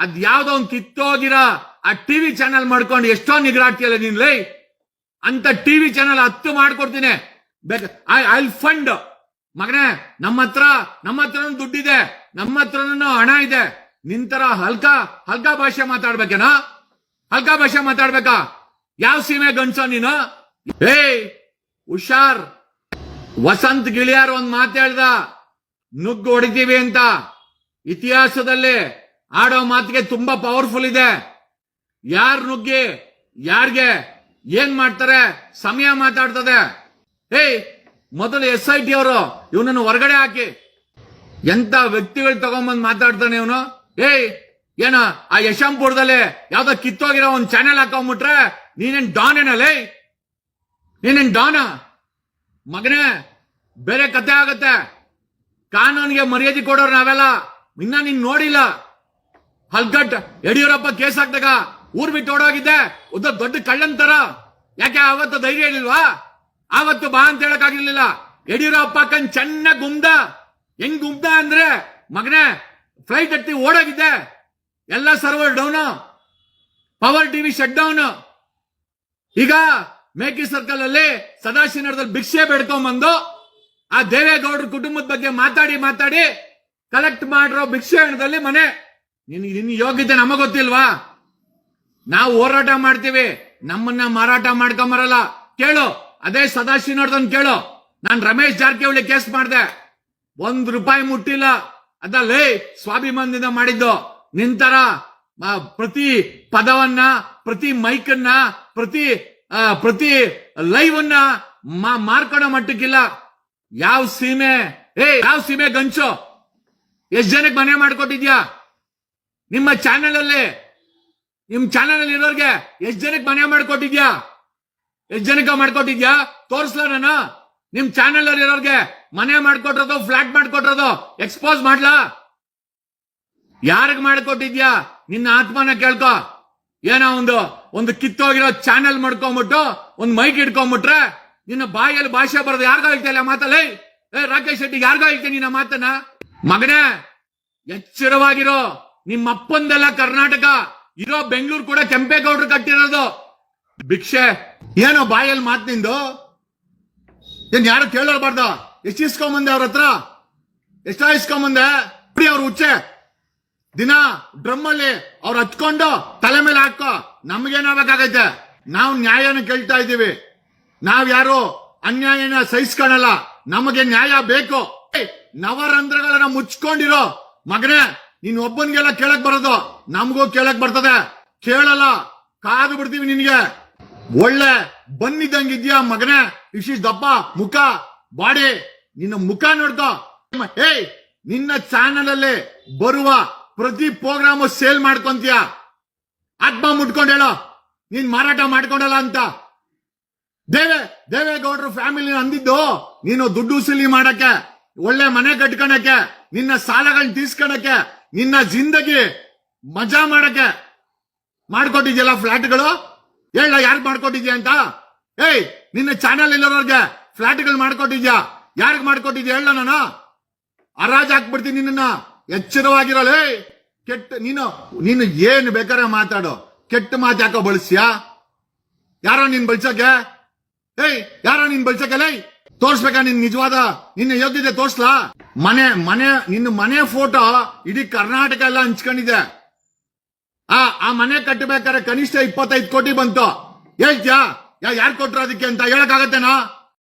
ಅದ್ ಯಾವ್ದೋ ಒಂದು ಕಿತ್ತೋಗಿರ ಆ ಟಿವಿ ಚಾನೆಲ್ ಮಾಡ್ಕೊಂಡು ಎಷ್ಟೋ ನಿಗ್ರಾಡ್ತಿಯಲ್ಲ ನೀನ್, ಲೈ? ಅಂತ ಟಿವಿ ಚಾನೆಲ್ ಹತ್ತು ಮಾಡ್ಕೊಡ್ತೀನಿ. ಐ ಐ ಫಂಡ್. ಮಗನೇ, ನಮ್ಮ ಹತ್ರ, ನಮ್ಮ ಹತ್ರನೂ ದುಡ್ಡಿದೆ, ನಮ್ಮ ಹತ್ರ ಹಣ ಇದೆ. ನಿಂತರ ಹಲ್ಕ ಹಲ್ಕ ಭಾಷೆ ಮಾತಾಡ್ಬೇಕೇನಾ? ಹಲ್ಕ ಭಾಷೆ ಮಾತಾಡ್ಬೇಕಾ? ಯಾವ ಸೀಮೆ ಗಂಡ್ಸೋ ನೀನು? ಏಯ್ ಹುಷಾರ್. ವಸಂತ್ ಗಿಳಿಯಾರ್ ಒಂದ್ ಮಾತು ಹೇಳ್ದ, ನುಗ್ಗು ಹೊಡಿತೀವಿ ಅಂತ. ಇತಿಹಾಸದಲ್ಲಿ ಆಡೋ ಮಾತಿಗೆ ತುಂಬಾ ಪವರ್ಫುಲ್ ಇದೆ. ಯಾರು ನುಗ್ಗಿ, ಯಾರಿಗೆ, ಏನ್ ಮಾಡ್ತಾರೆ, ಸಮಯ ಮಾತಾಡ್ತದೆ. ಏಯ್, ಮೊದಲು ಎಸ್ ಐ ಟಿ ಅವರು, ಇವನನ್ನು ಹೊರಗಡೆ ಹಾಕಿ. ಎಂತ ವ್ಯಕ್ತಿಗಳು ತಗೊಂಬಂದ್ ಮಾತಾಡ್ತಾನೆ ಇವನು? ಏಯ್, ಏನ, ಆ ಯಶಂಪುರದಲ್ಲಿ ಯಾವ್ದೋ ಕಿತ್ತೋಗಿರೋ ಒಂದ್ ಚಾನೆಲ್ ಹಾಕೊಂಡ್ಬಿಟ್ರೆ ನೀನೇನ್ ಡಾನ್ ಏನಲ್ಲೇ ನೀನೇನ್ ಡಾನ ಮಗನೇ, ಬೇರೆ ಕತೆ ಆಗತ್ತೆ. ಕಾನೂನಿಗೆ ಮರ್ಯಾದೆ ಕೊಡೋರು ನಾವೆಲ್ಲ. ಇನ್ನ ನೀನ್ ನೋಡಿಲ್ಲ. ಹಲ್ಗಟ್ ಯಡಿಯೂರಪ್ಪ ಕೇಸ್ ಹಾಕ್ದಾಗ ಊರ್ ಬಿಟ್ಟು ಓಡೋಗಿದ್ದೆ. ಉದ್ದ ದೊಡ್ಡ ಕಳ್ಳಂತರ ಯಾಕೆ ಅವತ್ತು ಧೈರ್ಯ ಇರ್ಲಿಲ್ವಾ ಆವತ್ತು ಬಾ ಅಂತ ಹೇಳಕ್ ಆಗಿರ್ಲಿಲ್ಲ ಯಡಿಯೂರಪ್ಪ ಕಣ್ ಚೆನ್ನಾಗ್ ಗುಮ್ದ ಹೆಂಗ್ ಗುಮ್ದ ಅಂದ್ರೆ, ಮಗನೇ ಫ್ಲೈಟ್ ಹತ್ತಿ ಓಡೋಗಿದ್ದೆ. ಎಲ್ಲ server down power TV shut down ಈಗ ಮೇಕಿ ಸರ್ಕಲ್ ಅಲ್ಲಿ ಸದಾಶಿವನಗರದಲ್ಲಿ ಭಿಕ್ಷೆ ಬೆಡ್ಕೊಂಬಂದು ಆ ದೇವೇಗೌಡರ ಕುಟುಂಬದ ಬಗ್ಗೆ ಮಾತಾಡಿ ಮಾತಾಡಿ ಕಲೆಕ್ಟ್ ಮಾಡಿರೋ ಭಿಕ್ಷೆ ಹಣದಲ್ಲಿ ಮನೆ ನಿನ್ ನಿನ್ನ ಯೋಗ್ಯತೆ ನಮಗೆ ಗೊತ್ತಿಲ್ವಾ? ನಾವು ಹೋರಾಟ ಮಾಡ್ತೀವಿ, ನಮ್ಮನ್ನ ಮಾರಾಟ ಮಾಡ್ಕೊಂಬರಲ್ಲ. ಕೇಳು, ಅದೇ ಸದಾಶಿವನವ್ರದನ್ ಕೇಳು. ನಾನ್ ರಮೇಶ್ ಜಾರಕಿಹೊಳಿ ಕೇಸ್ ಮಾಡ್ದೆ. ಒಂದ್ ರೂಪಾಯಿ ಮುಟ್ಟಿಲ್ಲ. ಅದಲ್ಲೇ ಸ್ವಾಭಿಮಾನದಿಂದ ಮಾಡಿದ್ದು. ನಿಂತರ ಪ್ರತಿ ಪದವನ್ನ, ಪ್ರತಿ ಮೈಕನ್ನ, ಪ್ರತಿ ಪ್ರತಿ ಲೈವ್ ಅನ್ನ ಮಾ- ಮಟ್ಟಕ್ಕಿಲ್ಲ. ಯಾವ ಸೀಮೆ? ಏ, ಯಾವ ಸೀಮೆ ಗಂಚು? ಎಷ್ಟ್ ಜನಕ್ಕೆ ಮನೆ ಮಾಡ್ಕೊಟ್ಟಿದ್ಯಾ? ನಿಮ್ಮ ಚಾನೆಲ್ ಅಲ್ಲಿ ನಿಮ್ ಚಾನೆಲ್ ಅಲ್ಲಿ ಇರೋರ್ಗೆ ಎಷ್ಟ್ ಜನಕ್ಕೆ ಮನೆ ಮಾಡ್ಕೊಟ್ಟಿದ್ಯಾ? ಎಷ್ಟ್ ಜನಕ್ಕೆ ಮಾಡ್ಕೊಟ್ಟಿದ್ಯಾ? ತೋರ್ಸ್ಲ ನಾನು? ನಿಮ್ ಚಾನೆಲ್ ಅಲ್ಲಿ ಇರೋರ್ಗೆ ಮನೆ ಮಾಡ್ಕೊಟ್ರದು ಫ್ಲಾಟ್ ಮಾಡ್ಕೊಟ್ರದು ಎಕ್ಸ್ಪೋಸ್ ಮಾಡ್ಲಾ? ಯಾರಿಗ್ ಮಾಡ್ಕೊಟ್ಟಿದ್ಯಾ? ನಿನ್ನ ಆತ್ಮನ ಕೇಳ್ಕೊ. ಏನೋ ಒಂದು ಒಂದು ಕಿತ್ತೋಗಿರೋ ಚಾನೆಲ್ ಮಾಡ್ಕೊಂಬಿಟ್ಟು, ಒಂದ್ ಮೈಕ್ ಇಟ್ಕೊಂಬಿಟ್ರೆ ನಿನ್ನ ಬಾಯಲ್ಲಿ ಭಾಷೆ ಬರೋದು ಯಾರಿಗೋ ಹೇಳ್ತಿಲ್ಲ ಮಾತಲ್ಲಿ? ಏ ರಾಕೇಶ್ ಶೆಟ್ಟಿ, ಯಾರಿಗೋ ಹೇಳ್ತೀನಿ ನಿನ್ನ ಮಾತನ್ನ? ಮಗನೇ, ಎಚ್ಚರವಾಗಿರೋ ನಿಮ್ಮ ಅಪ್ಪಂದೆಲ್ಲ ಕರ್ನಾಟಕ, ಇರೋ ಬೆಂಗಳೂರು ಕೂಡ ಕೆಂಪೇಗೌಡರು ಕಟ್ಟಿರೋದು. ಭಿಕ್ಷೆ. ಏನೋ ಬಾಯಲ್ಲಿ ಮಾತು ನಿಂದು? ಏನ್ ಯಾರು ಕೇಳಬಾರ್ದ ಎಷ್ಟು ಇಸ್ಕೊಂಬಂದೆ ಅವ್ರ ಹತ್ರ? ಎಷ್ಟ ಇಸ್ಕೊಂಬಂದೆ ಅವ್ರ ಹುಚ್ಚೆ. ದಿನ ಡ್ರಮ್ ಅಲ್ಲಿ ಅವ್ರು ಹಚ್ಕೊಂಡು ತಲೆ ಮೇಲೆ ಹಾಕೋ ನಮ್ಗೇನಾಗಬೇಕಾಗೈತೆ ನಾವು ನ್ಯಾಯನ ಕೇಳ್ತಾ ಇದ್ದೀವಿ. ನಾವ್ ಯಾರು ಅನ್ಯಾಯನ ಸಹಿಸ್ಕೊಳಲ್ಲ. ನಮಗೆ ನ್ಯಾಯ ಬೇಕು. ನವರಂಧ್ರಗಳನ್ನ ಮುಚ್ಕೊಂಡಿರೋ ಮಗನೇ. ನೀನ್ ಒಬ್ಬನ್ಗೆಲ್ಲ ಕೇಳಕ್ ಬರೋದು, ನಮಗೂ ಕೇಳಕ್ ಬರ್ತದೆ. ಕೇಳಲ್ಲ, ಕಾದು ಬಿಡ್ತೀವಿ ನಿನ್ಗೆ. ಒಳ್ಳೆ ಬಂದಿದ್ದಂಗಿದ್ಯಾ ಮಗನೇ? ಇಶಿಸ್ ದಪ್ಪ, ಮುಖ, ಬಾಡಿ, ನಿನ್ನ ಮುಖ ನೋಡ್ಕೋ. ಏಯ್, ನಿನ್ನ ಚಾನಲ್ ಅಲ್ಲಿ ಬರುವ ಪ್ರತಿ ಪ್ರೋಗ್ರಾಮ್ ಸೇಲ್ ಮಾಡ್ಕೊಂತೀಯ? ಆತ್ಮ ಮುಟ್ಕೊಂಡು ಹೇಳೋ, ನೀನ್ ಮಾರಾಟ ಮಾಡ್ಕೊಂಡಲ್ಲ ಅಂತ. ದೇವೆ, ದೇವೇಗೌಡರು ಫ್ಯಾಮಿಲಿ ಅಂದಿದ್ದು, ನೀನು ದುಡ್ಡು ವಸೂಲಿ ಮಾಡಕ್ಕೆ, ಒಳ್ಳೆ ಮನೆ ಕಟ್ಕೊಳಕ್ಕೆ ನಿನ್ನ ಸಾಲಗಳನ್ನ ತೀರ್ಸ್ಕೊಳಕ್ಕೆ ನಿನ್ನ ಜಿಂದಗಿ ಮಜಾ ಮಾಡಕ್ಕೆ ಮಾಡ್ಕೊಟ್ಟಿದ್ಯಲ್ಲ ಫ್ಲಾಟ್ಗಳು? ಹೇಳ ಯಾರು ಮಾಡ್ಕೊಟ್ಟಿದ್ಯಾ ಅಂತ? ಏಯ್, ನಿನ್ನ ಚಾನಲ್ ಇಲ್ಲೋರ್ಗೆ ಫ್ಲಾಟ್ಗಳು ಮಾಡ್ಕೊಟ್ಟಿದ್ಯಾ? ಯಾರಿಗ್ ಮಾಡ್ಕೊಟ್ಟಿದ್ಯಾ? ಹೇಳ ನಾನು. ಹರಾಜ್ ಹಾಕ್ಬಿಡ್ತೀನಿ ನಿನ್ನ ಎಚ್ಚರವಾಗಿರಲ್ಲ ಏಯ್, ಕೆಟ್ಟ, ನೀನು ನೀನು ಏನು ಬೇಕಾದ್ರೆ ಮಾತಾಡು. ಕೆಟ್ಟ ಮಾತು ಯಾಕೋ ಬಳಸ್ಯಾ ಯಾರೋ ನೀನ್ ಬಳಸಕ್ಕೆ ಏಯ್, ಯಾರೋ ನೀನ್ ಬಳಸಕ್ಕೆ ಲೈ. ತೋರ್ಸ್ಬೇಕಾ ನಿನ್ ನಿಜವಾದ? ನಿನ್ನ ಯೋಗ್ಯತೆ ತೋರ್ಸ್ಲಾ? ಮನೆ ಮನೆ, ನಿನ್ನ ಮನೆ ಫೋಟೋ ಇಡೀ ಕರ್ನಾಟಕ ಎಲ್ಲ ಹಂಚ್ಕೊಂಡಿದೆ. ಆ ಆ ಮನೆ ಕಟ್ಟಬೇಕಾದ್ರೆ ಕನಿಷ್ಠ ಇಪ್ಪತ್ತೈದು ಕೋಟಿ ಬಂತು. ಹೇಳ್ತ್ಯಾ? ಯಾರು ಕೊಟ್ರು ಅದಕ್ಕೆ ಅಂತ ಹೇಳಕ್ಕಾಗತ್ತೇನಾ?